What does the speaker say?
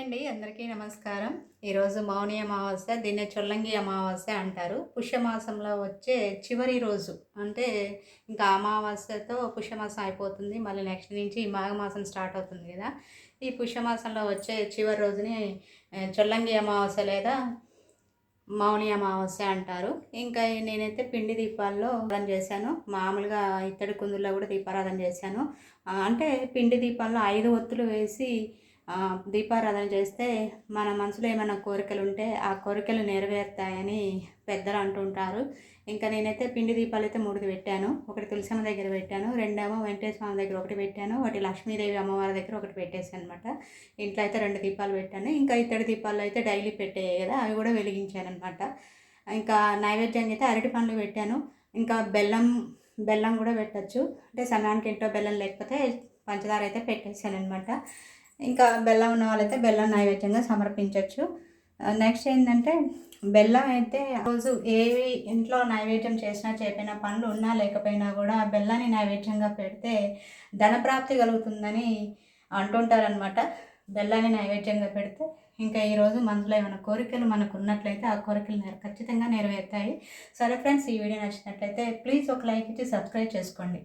అండి అందరికీ నమస్కారం. ఈరోజు మౌని అమావాస్య దీన్ని చొల్లంగి అమావాస్య అంటారు. పుష్యమాసంలో వచ్చే చివరి రోజు. అంటే ఇంకా అమావాస్యతో పుష్యమాసం అయిపోతుంది. మళ్ళీ నెక్స్ట్ నుంచి మాఘమాసం స్టార్ట్ అవుతుంది కదా. ఈ పుష్యమాసంలో వచ్చే చివరి రోజుని చొల్లంగి అమావాస్య లేదా మౌని అమావాస్య అంటారు. ఇంకా నేనైతే పిండి దీపాల్లో ఆరాధన చేశాను. మామూలుగా ఇత్తడి కుందుల్లో కూడా దీపారాధన చేశాను. అంటే పిండి దీపాల్లో ఐదు ఒత్తులు వేసి దీపారాధన చేస్తే మన మనసులో ఏమైనా కోరికలు ఉంటే ఆ కోరికలు నెరవేరుతాయని పెద్దలు అంటుంటారు ఇంకా నేనైతే పిండి దీపాలు అయితే మూడు పెట్టాను. ఒకటి తులసమ్మ దగ్గర పెట్టాను. రెండేమో వెంకటేశ్వర స్వామి దగ్గర ఒకటి పెట్టాను. ఒకటి లక్ష్మీదేవి అమ్మవారి దగ్గర ఒకటి పెట్టేసాను అనమాట ఇంట్లో అయితే రెండు దీపాలు పెట్టాను. ఇంకా ఇత్తడి దీపాలు అయితే డైలీ పెట్టేవి కదా అవి కూడా వెలిగించాను అనమాట ఇంకా నైవేద్యానికి అయితే అరటి పండ్లు పెట్టాను. ఇంకా బెల్లం బెల్లం కూడా పెట్టచ్చు. అంటే సమయానికి ఇంట్లో బెల్లం లేకపోతే పంచదార అయితే పెట్టేశాను అనమాట ఇంకా బెల్లం ఉన్న వాళ్ళైతే బెల్లం నైవేద్యంగా సమర్పించవచ్చు నెక్స్ట్ ఏంటంటే బెల్లం అయితే రోజు ఏవి ఇంట్లో నైవేద్యం చేసినా చెప్పిన పనులు ఉన్నా లేకపోయినా కూడా బెల్లాన్ని నైవేద్యంగా పెడితే ధనప్రాప్తి కలుగుతుందని అంటుంటారనమాట బెల్లాన్ని నైవేద్యంగా పెడితే ఇంకా ఈరోజు మనసులో ఏమైనా కోరికలు మనకు ఉన్నట్లయితే ఆ కోరికలు ఖచ్చితంగా నెరవేరుతాయి. సరే ఫ్రెండ్స్ ఈ వీడియో నచ్చినట్లయితే ప్లీజ్ ఒక లైక్ ఇచ్చి సబ్స్క్రైబ్ చేసుకోండి.